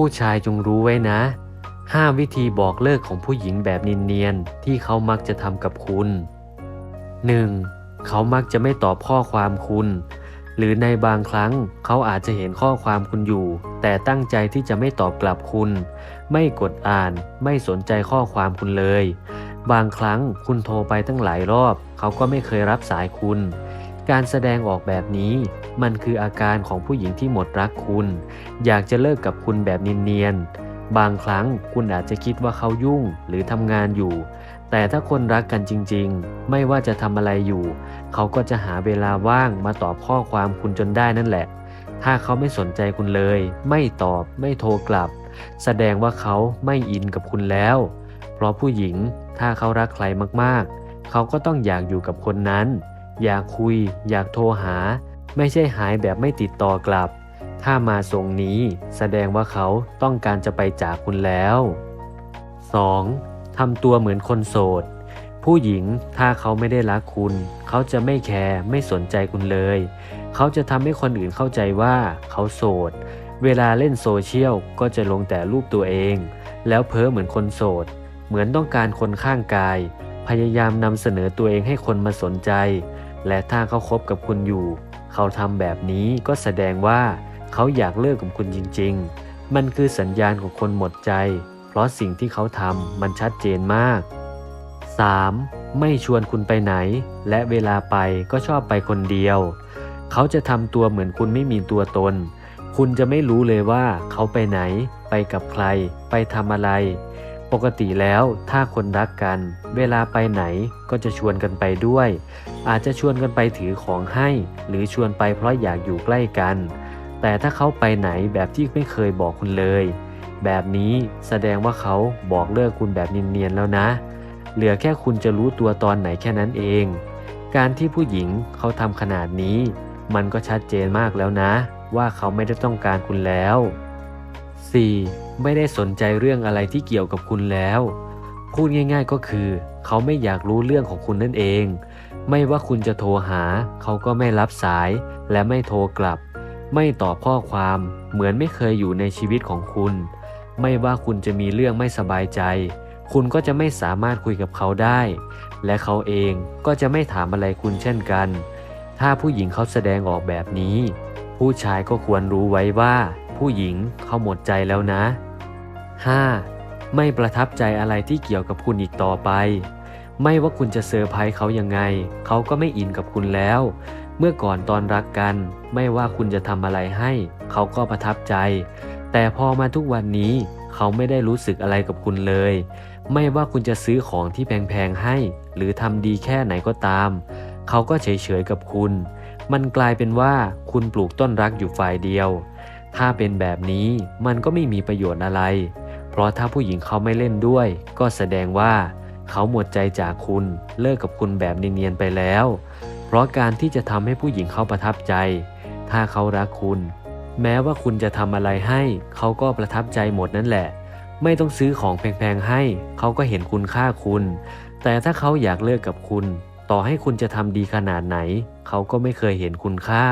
ผู้ชายจงรู้ไว้นะห้าวิธีบอกเลิกของผู้หญิงแบบเนียนๆที่เขามักจะทำกับคุณ 1. เขามักจะไม่ตอบข้อความคุณ หรือในบางครั้งเขาอาจจะเห็นข้อความคุณอยู่ แต่ตั้งใจที่จะไม่ตอบกลับคุณ ไม่กดอ่านไม่สนใจข้อความคุณเลย บางครั้งคุณโทรไปตั้งหลายรอบ เขาก็ไม่เคยรับสายคุณ การแสดงออกแบบนี้ มันคืออาการของผู้หญิงที่หมดรักคุณ อยากจะเลิกกับคุณแบบเนียนๆ บางครั้งคุณอาจจะคิดว่าเขายุ่งหรือทำงานอยู่ แต่ถ้าคนรักกันจริงๆ ไม่ว่าจะทำอะไรอยู่ เขาก็จะหาเวลาว่างมาตอบข้อความคุณจนได้นั่นแหละ ถ้าเขาไม่สนใจคุณเลย ไม่ตอบไม่โทรกลับ แสดงว่าเขาไม่อินกับคุณแล้ว เพราะผู้หญิงถ้าเขารักใครมากๆ เขาก็ต้องอยากอยู่กับคนนั้น อยากคุย อยากโทรหา ไม่ใช่หายแบบไม่ติดต่อกลับ ถ้ามาทรงนี้แสดงว่าเขาต้องการจะไปจากคุณแล้ว 2. ทำตัวเหมือนคนโสด ผู้หญิงถ้าเขาไม่ได้รักคุณ เขาจะไม่แคร์ไม่สนใจคุณเลย เขาจะทำให้คนอื่นเข้าใจว่าเขาโสด เวลาเล่นโซเชียลก็จะลงแต่รูปตัวเอง แล้วเพ้อเหมือนคนโสด เหมือนต้องการคนข้างกาย พยายามนำเสนอตัวเองให้คนมาสนใจ และถ้าเขาคบกับคุณอยู่ เขาทำแบบนี้ก็แสดงว่าเขาอยากเลิกกับคุณจริง ๆ มันคือสัญญาณของคนหมดใจ เพราะสิ่งที่เขาทำมันชัดเจนมาก 3. ไม่ชวนคุณไปไหน และเวลาไปก็ชอบไปคนเดียว เขาจะทำตัวเหมือนคุณไม่มีตัวตน คุณจะไม่รู้เลยว่าเขาไปไหน ไปกับใคร ไปทำอะไร ปกติแล้วถ้าคนรักกัน เวลาไปไหนก็จะชวนกันไปด้วย อาจจะชวนกันไปถือของให้ หรือชวนไปเพราะอยากอยู่ใกล้กัน แต่ถ้าเขาไปไหนแบบที่ไม่เคยบอกคุณเลย แบบนี้แสดงว่าเขาบอกเลิกคุณแบบเนียนๆแล้วนะ เหลือแค่คุณจะรู้ตัวตอนไหนแค่นั้นเอง การที่ผู้หญิงเขาทำขนาดนี้ มันก็ชัดเจนมากแล้วนะ ว่าเขาไม่ได้ต้องการคุณแล้ว 4. ไม่ได้สนใจเรื่องอะไรที่เกี่ยวกับคุณแล้ว พูดง่าย ๆก็คือ เขาไม่อยากรู้เรื่องของคุณนั่นเอง ไม่ว่าคุณจะโทรหา เขาก็ไม่รับสาย และไม่โทรกลับ ไม่ตอบข้อความเหมือนไม่เคยอยู่ในชีวิตของคุณ ไม่ว่าคุณจะมีเรื่องไม่สบายใจ คุณก็จะไม่สามารถคุยกับเขาได้ และเขาเองก็จะไม่ถามอะไรคุณเช่นกัน ถ้าผู้หญิงเขาแสดงออกแบบนี้ ผู้ชายก็ควรรู้ไว้ว่า ผู้หญิงเขาหมดใจแล้วนะ 5. ไม่ประทับใจอะไรที่เกี่ยวกับคุณอีกต่อไป ไม่ว่าคุณจะเซอร์ไพรส์เขายังไง เขาก็ไม่อินกับคุณแล้ว เมื่อก่อนตอนรักกัน ไม่ว่าคุณจะทำอะไรให้ เขาก็ประทับใจ แต่พอมาทุกวันนี้ เขาไม่ได้รู้สึกอะไรกับคุณเลย ไม่ว่าคุณจะซื้อของที่แพงๆให้ หรือทำดีแค่ไหนก็ตาม เขาก็เฉยๆกับคุณ มันกลายเป็นว่าคุณปลูกต้นรักอยู่ฝ่ายเดียว ถ้าเป็นแบบนี้มันก็ไม่มีประโยชน์อะไร เพราะถ้าผู้หญิงเขาไม่เล่นด้วย ก็แสดงว่า เขาหมดใจจากคุณ เลิกกับคุณแบบเนียนๆไปแล้ว เพราะการที่จะทำให้ผู้หญิงเขาประทับใจ ถ้าเขารักคุณ แม้ว่าคุณจะทำอะไรให้ เขาก็ประทับใจหมดนั่นแหละ ไม่ต้องซื้อของแพงๆให้ เขาก็เห็นคุณค่าคุณ แต่ถ้าเขาอยากเลิกกับคุณ ต่อให้คุณจะทำดีขนาดไหน เขาก็ไม่เคยเห็นคุณค่า